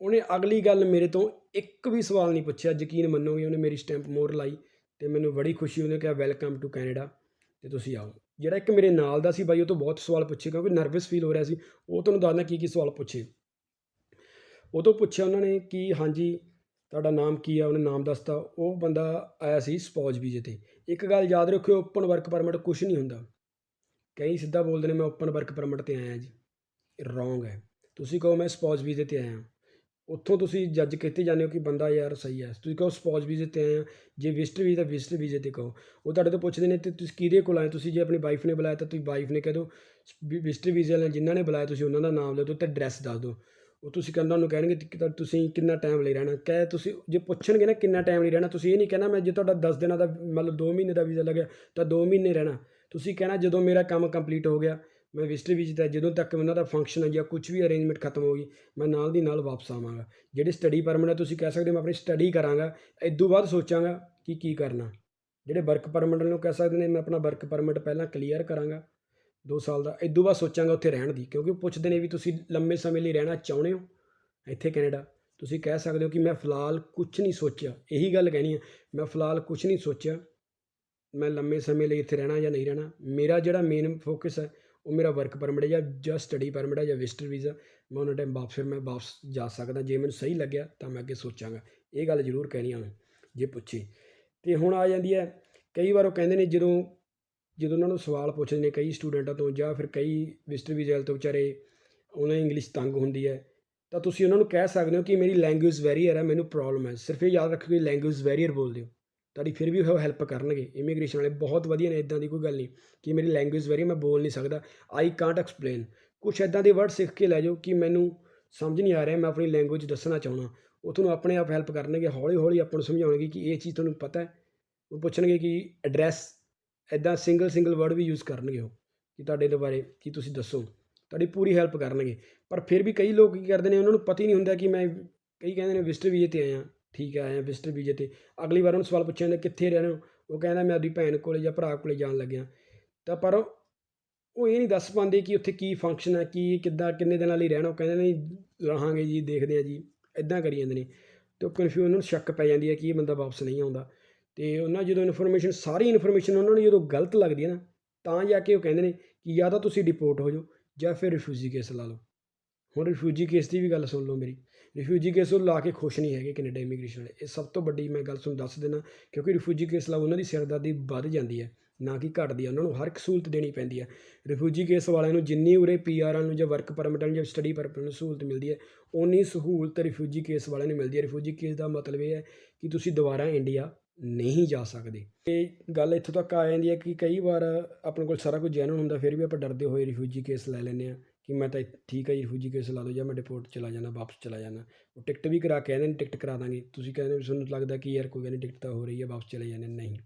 ਉਹਨੇ ਅਗਲੀ ਗੱਲ ਮੇਰੇ ਤੋਂ ਇੱਕ ਵੀ ਸਵਾਲ ਨਹੀਂ ਪੁੱਛਿਆ। ਯਕੀਨ ਮੰਨੋਗੇ, ਉਹਨੇ ਮੇਰੀ ਸਟੈਂਪ ਮੋਹਰ ਲਾਈ ਤੇ ਮੈਨੂੰ ਬੜੀ ਖੁਸ਼ੀ ਉਹਨੇ ਕਿਹਾ ਵੈਲਕਮ ਟੂ ਕੈਨੇਡਾ ਤੇ ਤੁਸੀਂ ਆਓ। ਜਿਹੜਾ ਇੱਕ ਮੇਰੇ ਨਾਲ ਦਾ ਸੀ ਬਾਈ, ਉਹ ਤੋਂ ਬਹੁਤ ਸਵਾਲ ਪੁੱਛੇ ਕਿਉਂਕਿ ਨਰਵਸ ਫੀਲ ਹੋ ਰਿਹਾ ਸੀ। ਉਹ ਤੁਹਾਨੂੰ ਦੱਸਦਾ ਕੀ ਕੀ ਸਵਾਲ ਪੁੱਛੇ। ਉਹ ਤੋਂ ਪੁੱਛਿਆ ਉਹਨਾਂ ਨੇ ਕਿ ਹਾਂਜੀ, ਤੁਹਾਡਾ ਨਾਮ ਕੀ ਆ? ਉਹਨੇ ਨਾਮ ਦੱਸਤਾ। ਉਹ ਬੰਦਾ ਆਇਆ ਸੀ ਸਪੌਜ ਵੀਜ਼ੇ ਤੇ। ਇੱਕ ਗੱਲ ਯਾਦ ਰੱਖਿਓ ਓਪਨ ਵਰਕ ਪਰਮਿਟ ਕੁਝ ਨਹੀਂ ਹੁੰਦਾ। ਕਈ ਸਿੱਧਾ ਬੋਲਦੇ ਨੇ, ਮੈਂ ਓਪਨ ਵਰਕ ਪਰਮਿਟ ਤੇ ਆਇਆ ਜੀ। ਰੋਂਗ ਹੈ। ਤੁਸੀਂ ਕਹੋ, ਮੈਂ ਸਪੌਜ ਵੀਜ਼ੇ ਤੇ ਆਇਆ ਉੱਥੋਂ ਤੁਸੀਂ ਜੱਜ ਕਿਤੇ ਜਾਂਦੇ ਹੋ ਕਿ ਬੰਦਾ ਯਾਰ ਸਹੀ ਹੈ। ਤੁਸੀਂ ਕਹੋ, ਸਪੌਜ ਵੀਜ਼ੇ ਤੇ ਆਏ ਆ ਜੇ ਵਿਜ਼ਟਰ ਵੀਜ਼ਾ ਵਿਜ਼ਟਰ ਵੀਜ਼ੇ ਤੇ ਕਹੋ। ਉਹ ਤੁਹਾਡੇ ਤੋਂ ਪੁੱਛਦੇ ਨੇ, ਤੇ ਤੁਸੀਂ ਕਿਹਦੇ ਕੋਲ ਆਏ ਤੁਸੀਂ ਜੇ ਆਪਣੀ ਵਾਈਫ ਨੇ ਬੁਲਾਇਆ ਤਾਂ ਤੁਸੀਂ ਵਾਈਫ ਨੇ ਕਹਿ ਦਿਓ ਵਿਜ਼ਟਰ ਵੀਜ਼ੇ ਵਾਲੇ ਜਿਨ੍ਹਾਂ ਨੇ ਬੁਲਾਇਆ, ਤੁਸੀਂ ਉਹਨਾਂ ਦਾ ਨਾਮ ਲੈ ਦਿਓ ਤੇ ਐਡਰੈਸ ਦੱਸ ਦਿਓ। ਉਹ ਤੁਸੀਂ ਕਹਿੰਦਾ ਉਹਨੂੰ ਕਹਿਣਗੇ ਕਿ ਤੁਸੀਂ ਕਿੰਨਾ ਟਾਈਮ ਲਈ ਰਹਿਣਾ। ਕਹੇ ਤੁਸੀਂ, ਜੇ ਪੁੱਛਣਗੇ ਨਾ ਕਿੰਨਾ ਟਾਈਮ ਲਈ ਰਹਿਣਾ, ਤੁਸੀਂ ਇਹ ਨਹੀਂ ਕਹਿਣਾ, ਮੈਂ ਜੇ ਤੁਹਾਡਾ 10 ਦਿਨਾਂ ਦਾ ਮਤਲਬ 2 ਮਹੀਨੇ ਦਾ ਵੀਜ਼ਾ ਲੱਗਿਆ, ਤਾਂ 2 ਮਹੀਨੇ ਰਹਿਣਾ। ਤੁਸੀਂ ਕਹਿਣਾ, ਜਦੋਂ ਮੇਰਾ ਕੰਮ ਕੰਪਲੀਟ ਹੋ ਗਿਆ, ਮੈਂ ਵਿਜ਼ਟਰ ਵੀਜ਼ੇ ਤੇ, ਜਦੋਂ ਤੱਕ ਉਹਨਾਂ ਦਾ ਫੰਕਸ਼ਨ ਹੈ ਜਾਂ ਕੁਝ ਵੀ ਅਰੇਂਜਮੈਂਟ ਖਤਮ ਹੋ ਗਈ, ਮੈਂ ਨਾਲ ਦੀ ਨਾਲ ਵਾਪਸ ਆਵਾਂਗਾ। ਜਿਹੜੀ ਸਟੱਡੀ ਪਰਮਿਟ ਹੈ ਤੁਸੀਂ ਕਹਿ ਸਕਦੇ ਹੋ, ਮੈਂ ਆਪਣੀ ਸਟੱਡੀ ਕਰਾਂਗਾ। ਇਦੋਂ ਬਾਅਦ ਸੋਚਾਂਗਾ ਕਿ ਕੀ ਕਰਨਾ। ਜਿਹੜੇ ਵਰਕ ਪਰਮਿਟ ਨੂੰ ਕਹਿ ਸਕਦੇ ਨੇ, ਮੈਂ ਆਪਣਾ ਵਰਕ ਪਰਮਿਟ ਪਹਿਲਾਂ ਕਲੀਅਰ ਕਰਾਂਗਾ। 2 ਸਾਲ ਦਾ। ਇਦੋਂ ਬਾਅਦ ਸੋਚਾਂਗਾ ਉੱਥੇ ਰਹਿਣ ਦੀ, ਕਿਉਂਕਿ ਉਹ ਪੁੱਛਦੇ ਨੇ ਵੀ ਤੁਸੀਂ ਲੰਮੇ ਸਮੇਂ ਲਈ ਰਹਿਣਾ ਚਾਹੁੰਦੇ ਹੋ ਇੱਥੇ ਕੈਨੇਡਾ। ਤੁਸੀਂ ਕਹਿ ਸਕਦੇ ਹੋ ਕਿ ਮੈਂ ਫਿਲਹਾਲ ਕੁਝ ਨਹੀਂ ਸੋਚਿਆ। ਇਹੀ ਗੱਲ ਕਹਿਣੀ ਹੈ ਮੈਂ ਫਿਲਹਾਲ ਕੁਝ ਨਹੀਂ ਸੋਚਿਆ। ਮੈਂ ਲੰਮੇ ਸਮੇਂ ਲਈ ਇੱਥੇ ਰਹਿਣਾ ਜਾਂ ਨਹੀਂ ਰਹਿਣਾ। ਮੇਰਾ ਜਿਹੜਾ ਮੇਨ ਫੋਕਸ ਹੈ, ਉਹ ਮੇਰਾ ਵਰਕ ਪਰਮਿਟ ਜਾਂ ਜਾਂ ਸਟੱਡੀ ਪਰਮਿਟ ਹੈ ਜਾਂ ਵਿਜ਼ਟਰ ਵੀਜ਼ਾ ਮੈਂ ਉਹਨਾਂ ਟਾਈਮ ਵਾਪਸ, ਫਿਰ ਮੈਂ ਵਾਪਸ ਜਾ ਸਕਦਾ। ਜੇ ਮੈਨੂੰ ਸਹੀ ਲੱਗਿਆ, ਤਾਂ ਮੈਂ ਅੱਗੇ ਸੋਚਾਂਗਾ। ਇਹ ਗੱਲ ਜ਼ਰੂਰ ਕਹਿਣੀ ਆ ਮੈਂ ਜੇ ਪੁੱਛੇ। ਤੇ ਹੁਣ ਆ ਜਾਂਦੀ ਹੈ, ਕਈ ਵਾਰ ਉਹ ਕਹਿੰਦੇ ਨੇ ਜਦੋਂ ਜਦੋਂ ਉਹਨਾਂ ਨੂੰ ਸਵਾਲ ਪੁੱਛਦੇ ਨੇ ਕਈ ਸਟੂਡੈਂਟਾਂ ਤੋਂ ਜਾਂ ਫਿਰ ਕਈ ਵਿਜ਼ਟਰ ਵੀਜ਼ਾ ਤੋਂ ਵਿਚਾਰੇ, ਉਹਨਾਂ ਦੀ ਇੰਗਲਿਸ਼ ਤੰਗ ਹੁੰਦੀ ਹੈ, ਤਾਂ ਤੁਸੀਂ ਉਹਨਾਂ ਨੂੰ ਕਹਿ ਸਕਦੇ ਹੋ ਕਿ ਮੇਰੀ ਲੈਂਗੁਏਜ ਵੈਰੀਅਰ ਹੈ, ਮੈਨੂੰ ਪ੍ਰੋਬਲਮ ਹੈ। ਸਿਰਫ ਇਹ ਯਾਦ ਰੱਖੋ ਕਿ ਲੈਂਗੁਏਜ ਵੈਰੀਅਰ ਬੋਲਦੇ ਹੋ। ਤੁਹਾਡੀ ਫਿਰ ਵੀ ਉਹ ਹੈਲਪ ਕਰਨਗੇ। ਇਮੀਗ੍ਰੇਸ਼ਨ ਵਾਲੇ ਬਹੁਤ ਵਧੀਆ ਨੇ ਇਦਾਂ ਦੀ ਕੋਈ ਗੱਲ ਨਹੀਂ ਕਿ ਮੇਰੀ ਲੈਂਗੁਏਜ ਵੈਰੀ ਮੈਂ ਬੋਲ ਨਹੀਂ ਸਕਦਾ। ਆਈ ਕਾਂਟ ਐਕਸਪਲੇਨ ਕੁਛ ਇਦਾਂ ਦੇ ਵਰਡ ਸਿੱਖ ਕੇ ਲੈ ਜਾਓ ਕਿ ਮੈਨੂੰ ਸਮਝ ਨਹੀਂ ਆ ਰਿਹਾ, ਮੈਂ ਆਪਣੀ ਲੈਂਗੁਏਜ ਦੱਸਣਾ ਚਾਹੁੰਦਾ। ਉਹ ਤੁਹਾਨੂੰ ਆਪਣੇ ਆਪ ਹੈਲਪ ਕਰਨਗੇ ਹੌਲੀ ਹੌਲੀ ਆਪਾਂ ਨੂੰ ਸਮਝਾਉਣਗੇ ਕਿ ਇਹ ਚੀਜ਼ ਤੁਹਾਨੂੰ ਪਤਾ ਹੈ। ਉਹ ਪੁੱਛਣਗੇ ਕਿ ਐਡਰੈਸ ਇਦਾਂ ਸਿੰਗਲ ਸਿੰਗਲ ਵਰਡ ਵੀ ਯੂਜ਼ ਕਰਨਗੇ ਉਹ, ਕਿ ਤੁਹਾਡੇ ਦੇ ਬਾਰੇ ਕੀ ਤੁਸੀਂ ਦੱਸੋ, ਤੁਹਾਡੀ ਪੂਰੀ ਹੈਲਪ ਕਰਨਗੇ। ਪਰ ਫਿਰ ਵੀ ਕਈ ਲੋਕ ਕੀ ਕਰਦੇ ਨੇ, ਉਹਨਾਂ ਨੂੰ ਪਤਾ ਹੀ ਨਹੀਂ ਹੁੰਦਾ ਕਿ ਮੈਂ ਕਈ ਕਹਿੰਦੇ ਨੇ ਵਿਜ਼ਟਰ ਵੀਜ਼ੇ ਤੇ ਆਇਆ, ਠੀਕ ਹੈ, ਆਇਆ ਵਿਜ਼ਟਰ ਵੀਜ਼ੇ ਤੇ। ਅਗਲੀ ਵਾਰ ਉਹਨੂੰ ਸਵਾਲ ਪੁੱਛਿਆ ਜਾਂਦਾ, ਕਿੱਥੇ ਰਹਿਣਾ ਉਹ ਕਹਿੰਦਾ, ਮੈਂ ਆਪਣੀ ਭੈਣ ਕੋਲੇ ਜਾਂ ਭਰਾ ਕੋਲੇ ਜਾਣ ਲੱਗਿਆ। ਤਾਂ ਪਰ ਉਹ ਇਹ ਨਹੀਂ ਦੱਸ ਪਾਉਂਦੇ ਕਿ ਉੱਥੇ ਕੀ ਫੰਕਸ਼ਨ ਹੈ, ਕੀ, ਕਿੱਦਾਂ, ਕਿੰਨੇ ਦਿਨਾਂ ਲਈ ਰਹਿਣਾ, ਉਹ ਕਹਿੰਦੇ ਨੇ, ਰਹਾਂਗੇ ਜੀ, ਦੇਖਦੇ ਆ ਜੀ। ਇਦਾਂ ਕਰੀ ਜਾਂਦੇ ਨੇ। ਤੇ ਉਹ ਕਨਫਿਊਜ਼ ਉਹਨਾਂ ਨੂੰ ਸ਼ੱਕ ਪੈ ਜਾਂਦੀ ਹੈ ਕਿ ਇਹ ਬੰਦਾ ਵਾਪਸ ਨਹੀਂ ਆਉਂਦਾ। ਤੇ ਉਹਨਾਂ ਜਦੋਂ ਇਨਫੋਰਮੇਸ਼ਨ ਸਾਰੀ ਇਨਫੋਰਮੇਸ਼ਨ ਉਹਨਾਂ ਨੂੰ ਜਦੋਂ ਗਲਤ ਲੱਗਦੀ ਹੈ ਨਾ, ਤਾਂ ਜਾ ਕੇ ਉਹ ਕਹਿੰਦੇ ਨੇ ਕਿ ਜਾਂ ਤਾਂ ਤੁਸੀਂ ਡਿਪੋਰਟ ਹੋ ਜਾਓ ਜਾਂ ਫਿਰ ਰਿਫਿਊਜੀ ਕੇਸ ਲਾ ਲਓ। ਹੁਣ ਰਿਫਿਊਜੀ ਕੇਸ ਦੀ ਵੀ ਗੱਲ ਸੁਣ ਲਓ ਮੇਰੀ। ਰਿਫਿਊਜੀ ਕੇਸ ਉਹ ਲਾ ਕੇ ਖੁਸ਼ ਨਹੀਂ ਹੈਗੇ ਕੈਨੇਡਾ ਇਮੀਗ੍ਰੇਸ਼ਨ ਵਾਲੇ। ਇਹ ਸਭ ਤੋਂ ਵੱਡੀ ਮੈਂ ਗੱਲ ਤੁਹਾਨੂੰ ਦੱਸ ਦੇਣਾ ਕਿਉਂਕਿ ਰਿਫਿਊਜੀ ਕੇਸ ਲਾਓ ਉਹਨਾਂ ਦੀ ਸਿਰਦਰਦੀ ਵੱਧ ਜਾਂਦੀ ਹੈ, ਨਾ ਕਿ ਘਟਦੀ ਹੈ। ਉਹਨਾਂ ਨੂੰ ਹਰ ਇੱਕ ਸਹੂਲਤ ਦੇਣੀ ਪੈਂਦੀ ਹੈ। ਰਿਫਿਊਜੀ ਕੇਸ ਵਾਲਿਆਂ ਨੂੰ ਜਿੰਨੀ ਉਰੇ ਪੀਆਰ ਨੂੰ ਜਾਂ ਵਰਕ ਪਰਮਿਟਾਂ ਨੂੰ ਜਾਂ ਸਟੱਡੀ ਪਰਮਿਟ ਨੂੰ ਸਹੂਲਤ ਮਿਲਦੀ ਹੈ ਉਨੀ ਸਹੂਲਤ ਰਿਫਿਊਜੀ ਕੇਸ ਵਾਲਿਆਂ ਨੂੰ ਮਿਲਦੀ ਹੈ। ਰਿਫਿਊਜੀ ਕੇਸ ਦਾ ਮਤਲਬ ਇਹ ਹੈ ਕਿ ਤੁਸੀਂ ਦੁਬਾਰਾ ਇੰਡੀਆ ਨਹੀਂ ਜਾ ਸਕਦੇ। ਇਹ ਗੱਲ ਇੱਥੋਂ ਤੱਕ ਆ ਜਾਂਦੀ ਹੈ ਕਿ ਕਈ ਵਾਰ ਆਪਣੇ ਕੋਲ ਸਾਰਾ ਕੁਝ ਜੈਨੂਨ ਹੁੰਦਾ, ਫਿਰ ਵੀ ਆਪਾਂ ਡਰਦੇ ਹੋਏ ਰਿਫਿਊਜੀ ਕੇਸ ਲੈ ਲੈਂਦੇ ਆ ਕਿ ਮੈਂ ਤਾਂ ਠੀਕ ਹੈ ਜੀ ਰਿਫਿਊਜੀ ਕੇਸ ਲਾ ਦਿਓ ਜਾਂ ਮੈਂ ਡਿਪੋਰਟ ਚਲਾ ਜਾਣਾ ਵਾਪਸ ਚਲਾ ਜਾਣਾ ਉਹ ਟਿਕਟ ਵੀ ਕਰਾ ਕੇ ਕਹਿੰਦੇ ਨੇ ਟਿਕਟ ਕਰਾ ਦਾਂਗੇ। ਤੁਸੀਂ ਕਹਿੰਦੇ ਵੀ ਤੁਹਾਨੂੰ ਲੱਗਦਾ ਕਿ ਯਾਰ ਕੋਈ ਗੱਲ ਨਹੀਂ ਟਿਕਟ ਤਾਂ ਹੋ ਰਹੀ ਹੈ, ਵਾਪਸ ਚਲੇ ਜਾਂਦੇ। ਨਹੀਂ।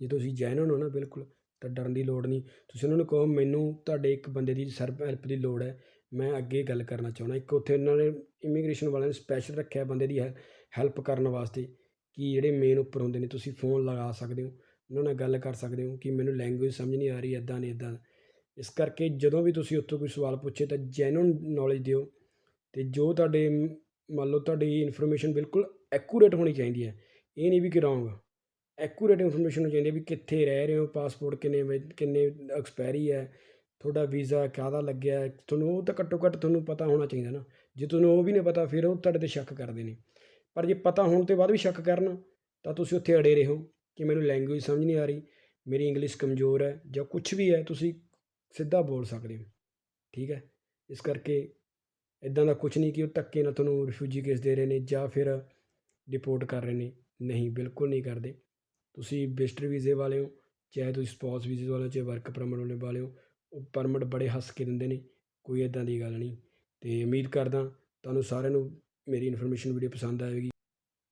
ਜੇ ਤੁਸੀਂ ਜੈਨੂਨ ਹੋ ਨਾ ਬਿਲਕੁਲ, ਤਾਂ ਡਰਨ ਦੀ ਲੋੜ ਨਹੀਂ। ਤੁਸੀਂ ਉਹਨਾਂ ਨੂੰ ਕਹੋ, ਮੈਨੂੰ ਤੁਹਾਡੇ ਇੱਕ ਬੰਦੇ ਦੀ ਸਰਪ ਹੈਲਪ ਦੀ ਲੋੜ ਹੈ। ਮੈਂ ਅੱਗੇ ਗੱਲ ਕਰਨਾ ਚਾਹੁੰਦਾ। ਇੱਕ ਉੱਥੇ ਉਹਨਾਂ ਨੇ ਇਮੀਗ੍ਰੇਸ਼ਨ ਵਾਲਿਆਂ ਨੇ ਸਪੈਸ਼ਲ ਰੱਖਿਆ ਬੰਦੇ ਦੀ ਹੈਲਪ ਕਰਨ ਵਾਸਤੇ। ਕਿ ਜਿਹੜੇ ਮੇਨ ਉੱਪਰ ਹੁੰਦੇ ਨੇ ਤੁਸੀਂ ਫੋਨ ਲਗਾ ਸਕਦੇ ਹੋ, ਉਹਨਾਂ ਨਾਲ ਗੱਲ ਕਰ ਸਕਦੇ ਹੋ ਕਿ ਮੈਨੂੰ ਲੈਂਗੁਏਜ ਸਮਝ ਨਹੀਂ ਆ ਰਹੀ ਇੱਦਾਂ ਨਹੀਂ ਇੱਦਾਂ ਇਸ ਕਰਕੇ ਜਦੋਂ ਵੀ ਤੁਸੀਂ ਉੱਥੋਂ ਕੋਈ ਸਵਾਲ ਪੁੱਛੇ ਤਾਂ ਜੈਨੂਨ ਨੌਲੇਜ ਦਿਓ ਅਤੇ ਜੋ ਤੁਹਾਡੇ ਮੰਨ ਲਓ ਤੁਹਾਡੀ ਇਨਫੋਰਮੇਸ਼ਨ ਬਿਲਕੁਲ ਐਕੂਰੇਟ ਹੋਣੀ ਚਾਹੀਦੀ ਹੈ, ਇਹ ਨਹੀਂ ਵੀ ਕਿ ਰੋਂਗ ਐਕੂਰੇਟ ਇਨਫੋਰਮੇਸ਼ਨ ਹੋਣੀ ਚਾਹੀਦੀ ਹੈ ਵੀ ਕਿੱਥੇ ਰਹਿ ਰਹੇ ਹੋ ਪਾਸਪੋਰਟ ਕਿੰਨੇ ਵਜ- ਕਿੰਨੇ ਐਕਸਪਾਇਰੀ ਹੈ, ਤੁਹਾਡਾ ਵੀਜ਼ਾ ਕਾਹਦਾ ਲੱਗਿਆ ਤੁਹਾਨੂੰ ਉਹ ਤਾਂ ਘੱਟੋ ਘੱਟ ਤੁਹਾਨੂੰ ਪਤਾ ਹੋਣਾ ਚਾਹੀਦਾ ਨਾ। ਜੇ ਤੁਹਾਨੂੰ ਉਹ ਵੀ ਨਹੀਂ ਪਤਾ, ਫਿਰ ਉਹ ਤੁਹਾਡੇ ਤੇ ਸ਼ੱਕ ਕਰਦੇ ਨੇ। ਪਰ ਜੇ ਪਤਾ ਹੋਣ ਤੋਂ ਬਾਅਦ ਵੀ ਸ਼ੱਕ ਕਰਨ, ਤਾਂ ਤੁਸੀਂ ਉੱਥੇ ਅੜੇ ਰਹੋ ਕਿ ਮੈਨੂੰ ਲੈਂਗੁਏਜ ਸਮਝ ਨਹੀਂ ਆ ਰਹੀ, ਮੇਰੀ ਇੰਗਲਿਸ਼ ਕਮਜ਼ੋਰ ਹੈ ਜਾਂ ਕੁਝ ਵੀ ਹੈ, ਤੁਸੀਂ ਸਿੱਧਾ ਬੋਲ ਸਕਦੇ ਹੋ। ਠੀਕ ਹੈ? ਇਸ ਕਰਕੇ ਇਦਾਂ ਦਾ ਕੁਝ ਨਹੀਂ ਕਿ ਉਹ ਧੱਕੇ ਨਾਲ ਤੁਹਾਨੂੰ ਰਿਫਿਊਜੀ ਕੇਸ ਦੇ ਰਹੇ ਨੇ ਜਾਂ ਫਿਰ ਡਿਪੋਰਟ ਕਰ ਰਹੇ ਨੇ। ਨਹੀਂ, ਬਿਲਕੁਲ ਨਹੀਂ ਕਰਦੇ। ਤੁਸੀਂ ਵਿਜ਼ਟਰ ਵੀਜ਼ੇ ਵਾਲੇ ਹੋ, ਚਾਹੇ ਤੁਸੀਂ ਸਪਾਊਸ ਵੀਜ਼ੇ ਵਾਲੇ ਹੋ, ਚਾਹੇ ਵਰਕ ਪਰਮਿਟ ਵਾਲੇ ਹੋ, ਉਹ ਪਰਮਿਟ ਬੜੇ ਹੱਸ ਕੇ ਦਿੰਦੇ ਨੇ, ਕੋਈ ਇਦਾਂ ਦੀ ਗੱਲ ਨਹੀਂ। ਤੇ ਉਮੀਦ ਕਰਦਾ ਤੁਹਾਨੂੰ ਸਾਰਿਆਂ ਨੂੰ ਮੇਰੀ ਇਨਫੋਰਮੇਸ਼ਨ ਵੀਡੀਓ ਪਸੰਦ ਆਵੇਗੀ।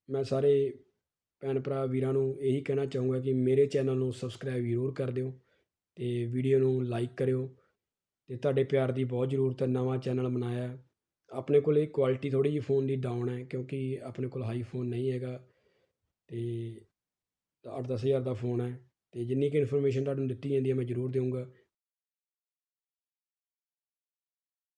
ਮੈਂ ਸਾਰੇ ਭੈਣ ਭਰਾ ਵੀਰਾਂ ਨੂੰ ਇਹੀ ਕਹਿਣਾ ਚਾਹੂੰਗਾ ਕਿ ਮੇਰੇ ਚੈਨਲ ਨੂੰ ਸਬਸਕ੍ਰਾਈਬ ਜ਼ਰੂਰ ਕਰ ਦਿਓ ਅਤੇ ਵੀਡੀਓ ਨੂੰ ਲਾਈਕ ਕਰਿਓ ਅਤੇ ਤੁਹਾਡੇ ਪਿਆਰ ਦੀ ਬਹੁਤ ਜ਼ਰੂਰਤ ਹੈ, ਨਵਾਂ ਚੈਨਲ ਬਣਾਇਆ। ਆਪਣੇ ਕੋਲ ਇਹ ਕੁਆਲਿਟੀ ਥੋੜ੍ਹੀ ਜਿਹੀ ਫੋਨ ਦੀ ਡਾਊਨ ਹੈ ਕਿਉਂਕਿ ਆਪਣੇ ਕੋਲ ਹਾਈ ਫੋਨ ਨਹੀਂ ਹੈਗਾ ਅਤੇ ਅੱਠ ਦਸ ਹਜ਼ਾਰ ਦਾ ਫੋਨ ਹੈ ਅਤੇ ਜਿੰਨੀ ਕੁ ਇਨਫੋਰਮੇਸ਼ਨ ਤੁਹਾਨੂੰ ਦਿੱਤੀ ਜਾਂਦੀ ਹੈ ਮੈਂ ਜ਼ਰੂਰ ਦੇਵਾਂਗਾ